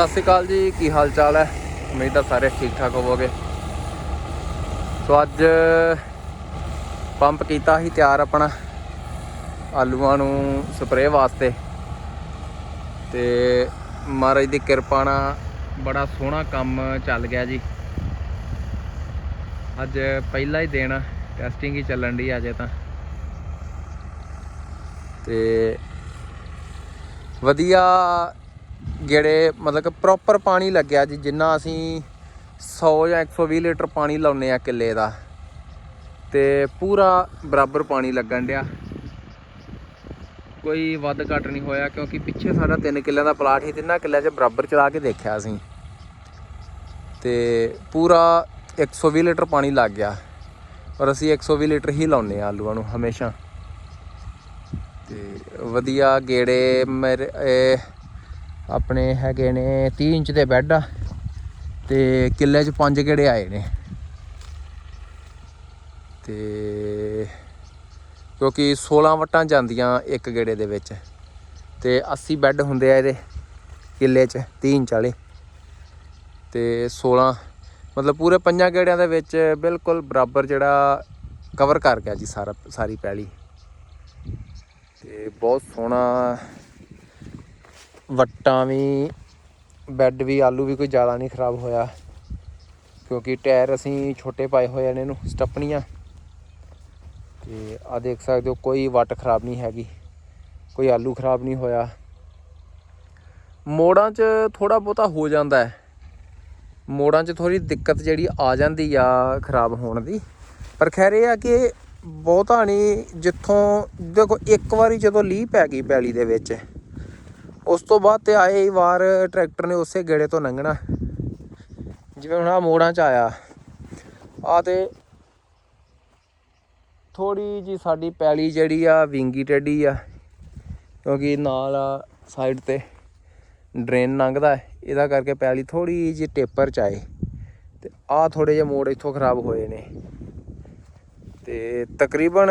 ਸਤਿ ਸ਼੍ਰੀ ਅਕਾਲ ਜੀ, ਕੀ ਹਾਲ ਚਾਲ ਹੈ? ਉਮੀਦ ਹੈ ਸਾਰੇ ਠੀਕ ਠਾਕ ਹੋਵੋਗੇ। ਸੋ ਅੱਜ ਪੰਪ ਕੀਤਾ ਸੀ ਤਿਆਰ ਆਪਣਾ, ਆਲੂਆਂ ਨੂੰ ਸਪਰੇਅ ਵਾਸਤੇ। ਤੇ ਮਹਾਰਾਜ ਦੀ ਕਿਰਪਾ ਨਾਲ ਬੜਾ ਸੋਹਣਾ ਕੰਮ ਚੱਲ ਗਿਆ ਜੀ। ਅੱਜ ਪਹਿਲਾ ਹੀ ਦਿਨ ਟੈਸਟਿੰਗ ਹੀ ਚੱਲਣ ਦੀ ਅਜੇ ਤਾਂ। ਤੇ ਵਧੀਆ ਜਿਹੜੇ ਮਤਲਬ ਕਿ ਪ੍ਰੋਪਰ ਪਾਣੀ ਲੱਗਿਆ ਜੀ, ਜਿੰਨਾ ਅਸੀਂ 100 ਜਾਂ 120 ਲੀਟਰ ਪਾਣੀ ਲਾਉਨੇ ਆ ਕਿੱਲੇ ਦਾ। ਤੇ ਪੂਰਾ ਬਰਾਬਰ ਪਾਣੀ ਲੱਗਣ ਡਿਆ। ਕੋਈ ਵੱਧ ਘੱਟ ਨਹੀਂ ਹੋਇਆ, ਕਿਉਂਕਿ ਪਿੱਛੇ ਸਾਡਾ 3 ਕਿੱਲਿਆਂ ਦਾ ਪਲਾਟ ਸੀ, ਤਿੰਨਾਂ ਕਿੱਲਿਆਂ 'ਚ ਬਰਾਬਰ ਚਲਾ ਕੇ ਦੇਖਿਆ ਅਸੀਂ। ਤੇ ਪੂਰਾ 120 ਲੀਟਰ ਪਾਣੀ ਲੱਗ ਗਿਆ। ਔਰ ਅਸੀਂ 120 ਲੀਟਰ ਹੀ ਲਾਉਨੇ ਆ ਆਲੂਆਂ ਨੂੰ ਹਮੇਸ਼ਾ। ਤੇ ਵਧੀਆ ਗੇੜੇ ਮੇਰੇ ਆਪਣੇ ਹੈਗੇ ਨੇ 30 ਇੰਚ ਦੇ ਬੈੱਡ ਆ ਤੇ ਕਿੱਲੇ 'ਚ ਪੰਜ ਗੇੜੇ ਆਏ ਨੇ। ਤੇ ਕਿਉਂਕਿ 16 ਵਟਾਂ ਜਾਂਦੀਆਂ ਇੱਕ ਗੇੜੇ ਦੇ ਵਿੱਚ। ਤੇ 80 ਬੈੱਡ ਹੁੰਦੇ ਆ ਇਹਦੇ ਕਿੱਲੇ 'ਚ 30 ਇੰਚ ਵਾਲੇ। ਤੇ 16 ਮਤਲਬ ਪੂਰੇ ਪੰਜਾਂ ਗੇੜਿਆਂ ਦੇ ਵਿੱਚ ਬਿਲਕੁਲ ਬਰਾਬਰ ਜਿਹੜਾ ਕਵਰ ਕਰ ਗਿਆ ਜੀ ਸਾਰਾ, ਸਾਰੀ ਪੈਲੀ। ਤੇ ਬਹੁਤ ਸੋਹਣਾ ਵੱਟਾਂ ਵੀ ਬੈੱਡ ਵੀ, ਆਲੂ ਵੀ ਕੋਈ ਜ਼ਿਆਦਾ ਨਹੀਂ ਖਰਾਬ ਹੋਇਆ। ਕਿਉਂਕਿ ਟਾਇਰ ਅਸੀਂ ਛੋਟੇ ਪਾਏ ਹੋਏ ਨੇ ਇਹਨੂੰ, ਸਟੱਪਣੀਆਂ। ਤੇ ਆ ਦੇਖ ਸਕਦੇ ਹੋ, ਕੋਈ ਵੱਟ ਖਰਾਬ ਨਹੀਂ ਹੈਗੀ। ਕੋਈ ਆਲੂ ਖਰਾਬ ਨਹੀਂ ਹੋਇਆ। ਮੋੜਾਂ 'ਚ ਥੋੜਾ ਬਹੁਤਾ ਹੋ ਜਾਂਦਾ ਹੈ। ਮੋੜਾਂ 'ਚ ਥੋੜੀ ਦਿੱਕਤ ਜਿਹੜੀ ਆ ਜਾਂਦੀ ਆ ਖਰਾਬ ਹੋਣ ਦੀ। ਪਰ ਖੈਰ ਇਹ ਆ ਕਿ ਬਹੁਤਾ ਨਹੀਂ, ਜਿੱਥੋਂ ਦੇਖੋ, ਇੱਕ ਵਾਰੀ ਜਦੋਂ ਲੀਹ ਪੈ ਗਈ ਪੈਲੀ ਦੇ ਵਿੱਚ ਉਸ ਤੋਂ ਬਾਅਦ ਤੇ ਆਏ ਵਾਰ ਟਰੈਕਟਰ ਨੇ ਉਸੇ ਗੇੜੇ ਤੋਂ ਲੰਘਣਾ। ਜਿਵੇਂ ਹੁਣ ਆ ਮੋੜਾਂ 'ਚ ਆਇਆ। ਆ ਤੇ ਥੋੜੀ ਜੀ ਸਾਡੀ ਪੈਲੀ ਜਿਹੜੀ ਆ, ਵਿੰਗੀ ਟੇਢੀ ਆ, ਕਿਉਂਕਿ ਨਾਲ ਆ ਸਾਈਡ ਤੇ ਡਰੇਨ ਲੰਘਦਾ ਇਹਦਾ ਕਰਕੇ ਪੈਲੀ ਥੋੜੀ ਜੀ ਟੇਪਰ ਚ ਆਏ। ਤੇ ਆ ਥੋੜੇ ਜਿਹੇ ਮੋੜ ਇੱਥੋਂ ਖਰਾਬ ਹੋਏ ਨੇ। ਤੇ ਤਕਰੀਬਨ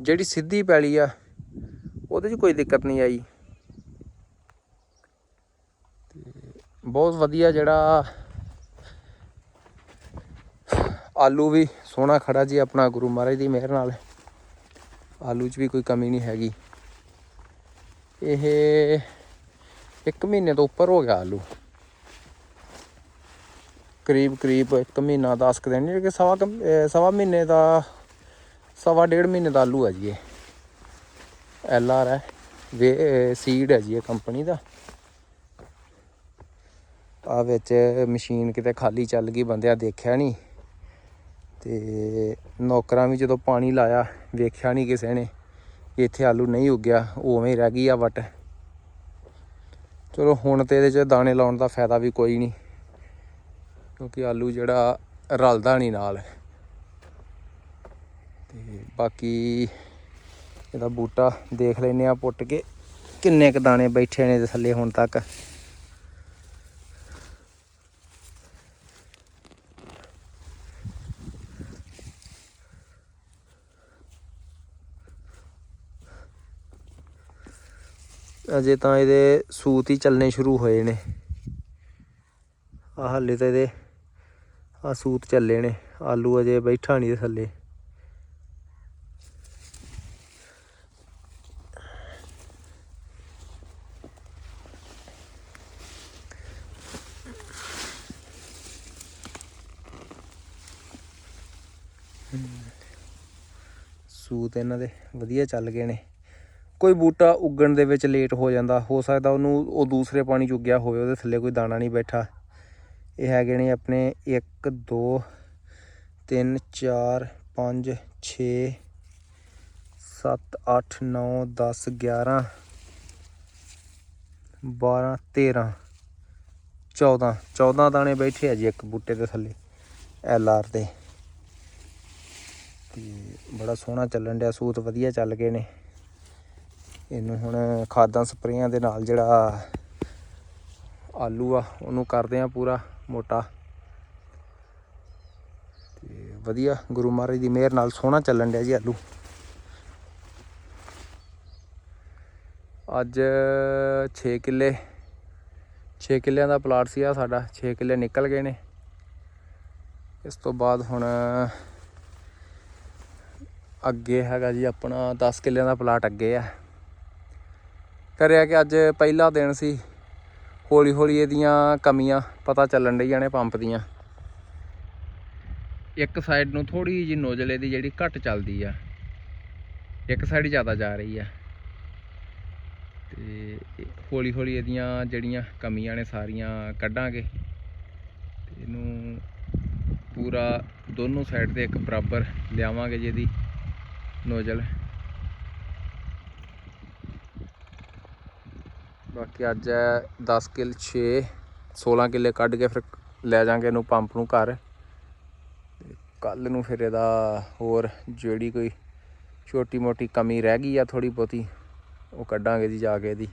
ਜਿਹੜੀ ਸਿੱਧੀ ਪੈਲੀ ਆ ਉਹਦੇ 'ਚ ਕੋਈ ਦਿੱਕਤ ਨਹੀਂ ਆਈ। ਤੇ ਬਹੁਤ ਵਧੀਆ ਜਿਹੜਾ ਆਲੂ ਵੀ ਸੋਹਣਾ ਖੜਾ ਜੀ ਆਪਣਾ ਗੁਰੂ ਮਹਾਰਾਜ ਦੀ ਮਿਹਰ ਨਾਲ। ਆਲੂ 'ਚ ਵੀ ਕੋਈ ਕਮੀ ਨਹੀਂ ਹੈਗੀ। ਇਹ ਇੱਕ ਮਹੀਨੇ ਤੋਂ ਉੱਪਰ ਹੋ ਗਿਆ ਆਲੂ। ਕਰੀਬ ਕਰੀਬ ਇੱਕ ਮਹੀਨਾ 10 ਕੁ ਦਿਨ ਕਿ ਸਵਾ ਸਵਾ ਮਹੀਨੇ ਦਾ, ਸਵਾ ਡੇਢ ਮਹੀਨੇ ਦਾ ਆਲੂ ਹੈ ਜੀ ਇਹ। ਐਲ ਆਰ ਹੈ। ਵੇ ਸੀਡ ਹੈ ਜੀ ਇਹ ਕੰਪਨੀ ਦਾ। ਆ ਵਿੱਚ ਮਸ਼ੀਨ ਕਿਤੇ ਖਾਲੀ ਚੱਲ ਗਈ ਬੰਦਿਆ ਦੇਖਿਆ ਨਹੀਂ। ਤੇ ਨੌਕਰਾਂ ਵੀ ਜਦੋਂ ਪਾਣੀ ਲਾਇਆ, ਵੇਖਿਆ ਨਹੀਂ ਕਿਸੇ ਨੇ। ਇੱਥੇ ਆਲੂ ਨਹੀਂ ਉੱਗਿਆ, ਉਵੇਂ ਰਹਿ ਗਈ ਆ ਵਟ। ਚਲੋ, ਹੁਣ ਤੇ ਇਹਦੇ 'ਚ ਦਾਣੇ ਲਾਉਣ ਦਾ ਫਾਇਦਾ ਵੀ ਕੋਈ ਨਹੀਂ, ਕਿਉਂਕਿ ਆਲੂ ਜਿਹੜਾ ਰਲਦਾ ਨਹੀਂ ਨਾਲ। ਤੇ ਬਾਕੀ ਇਹਦਾ ਬੂਟਾ ਦੇਖ ਲੈਨੇ ਆ ਪੁੱਟ ਕੇ। ਕਿੰਨੇ ਕ ਦਾਣੇ ਬੈਠੇ ਨੇ ਇਹਦੇ ਥੱਲੇ ਹੁਣ ਤੱਕ। ਅਜੇ ਤਾਂ ਇਹਦੇ ਸੂਤ ਹੀ ਚੱਲਣੇ ਸ਼ੁਰੂ ਹੋਏ ਨੇ। ਆ ਹਾਲੇ ਤਾਂ ਇਹਦੇ ਆ ਸੂਤ ਚੱਲੇ ਨੇ। ਆਲੂ ਅਜੇ ਬੈਠਾ ਨਹੀਂ ਥੱਲੇ। ਸੂਤ ਇਹਨਾਂ ਦੇ ਵਧੀਆ ਚੱਲ ਗਏ ਨੇ। ਕੋਈ ਬੂਟਾ ਉੱਗਣ ਦੇ ਵਿੱਚ ਲੇਟ ਹੋ ਜਾਂਦਾ, ਹੋ ਸਕਦਾ ਉਹਨੂੰ ਉਹ ਦੂਸਰੇ ਪਾਣੀ 'ਚ ਉੱਗਿਆ ਹੋਵੇ, ਉਹਦੇ ਥੱਲੇ ਕੋਈ ਦਾਣਾ ਨਹੀਂ ਬੈਠਾ। ਇਹ ਹੈਗੇ ਨੇ ਆਪਣੇ 1 2 3 4 5 6 7 8 9 10 11 12 13 14 14 ਦਾਣੇ ਬੈਠੇ ਆ ਜੀ ਇੱਕ ਬੂਟੇ ਦੇ ਥੱਲੇ ਐਲ ਆਰ ਦੇ। ਤੇ ਬੜਾ ਸੋਹਣਾ ਚੱਲਣ ਡਿਆ, ਸੂਤ ਵਧੀਆ ਚੱਲ ਗਏ ਨੇ। ਇਹਨੂੰ ਹੁਣ ਖਾਦਾਂ ਸਪਰੇਆਂ ਦੇ ਨਾਲ ਜਿਹੜਾ ਆਲੂ ਆ, ਉਹਨੂੰ ਕਰਦੇ ਆ ਪੂਰਾ ਮੋਟਾ। ਤੇ ਵਧੀਆ ਗੁਰੂ ਮਹਾਰਾਜ ਦੀ ਮਿਹਰ ਨਾਲ ਸੋਹਣਾ ਚੱਲਣ ਡਿਆ ਜੀ ਆਲੂ। ਅੱਜ 6 ਕਿੱਲੇ 6 ਕਿੱਲਿਆਂ ਦਾ ਪਲਾਟ ਸੀ ਆ ਸਾਡਾ 6 ਕਿੱਲੇ ਨਿਕਲ ਗਏ ਨੇ। ਇਸ ਤੋਂ ਬਾਅਦ ਹੁਣ ਅੱਗੇ ਹੈਗਾ ਜੀ ਆਪਣਾ 10 ਕਿੱਲਿਆਂ ਦਾ ਪਲਾਟ ਅੱਗੇ ਆ। ਕਰਿਆ ਕਿ ਅੱਜ ਪਹਿਲਾ ਦਿਨ ਸੀ। ਹੌਲੀ ਹੌਲੀ ਇਹਦੀਆਂ ਕਮੀਆਂ ਪਤਾ ਚੱਲਣ ਡਈਆਂ ਨੇ ਪੰਪ ਦੀਆਂ। ਇੱਕ ਸਾਈਡ ਨੂੰ ਥੋੜੀ ਜਿਹੀ ਨੋਜ਼ਲ ਇਹਦੀ ਜਿਹੜੀ ਘੱਟ ਚੱਲਦੀ ਆ, ਇੱਕ ਸਾਈਡ ਜ਼ਿਆਦਾ ਜਾ ਰਹੀ ਆ। ਤੇ ਹੌਲੀ ਹੌਲੀ ਇਹਦੀਆਂ ਜਿਹੜੀਆਂ ਕਮੀਆਂ ਨੇ ਸਾਰੀਆਂ ਕੱਢਾਂਗੇ। ਇਹਨੂੰ ਪੂਰਾ ਦੋਨੋਂ ਸਾਈਡ ਤੇ ਇੱਕ ਬਰਾਬਰ ਲਿਆਵਾਂਗੇ ਜੀ ਇਹਦੀ ਨੋਜ਼ਲ ਬਾਕੀ ਅੱਜ 10 ਕਿੱਲ 6 16 ਕਿੱਲੇ ਕੱਢ ਕੇ ਫਿਰ ਲੈ ਜਾਾਂਗੇ ਇਹਨੂੰ ਪੰਪ ਨੂੰ ਘਰ। ਕੱਲ ਨੂੰ ਫਿਰ ਇਹਦਾ ਹੋਰ ਜਿਹੜੀ ਕੋਈ ਛੋਟੀ ਮੋਟੀ ਕਮੀ ਰਹਿ ਗਈ ਆ ਥੋੜੀ ਬਹੁਤੀ, ਉਹ ਕੱਢਾਂਗੇ ਜੀ ਜਾ ਕੇ ਇਹਦੀ।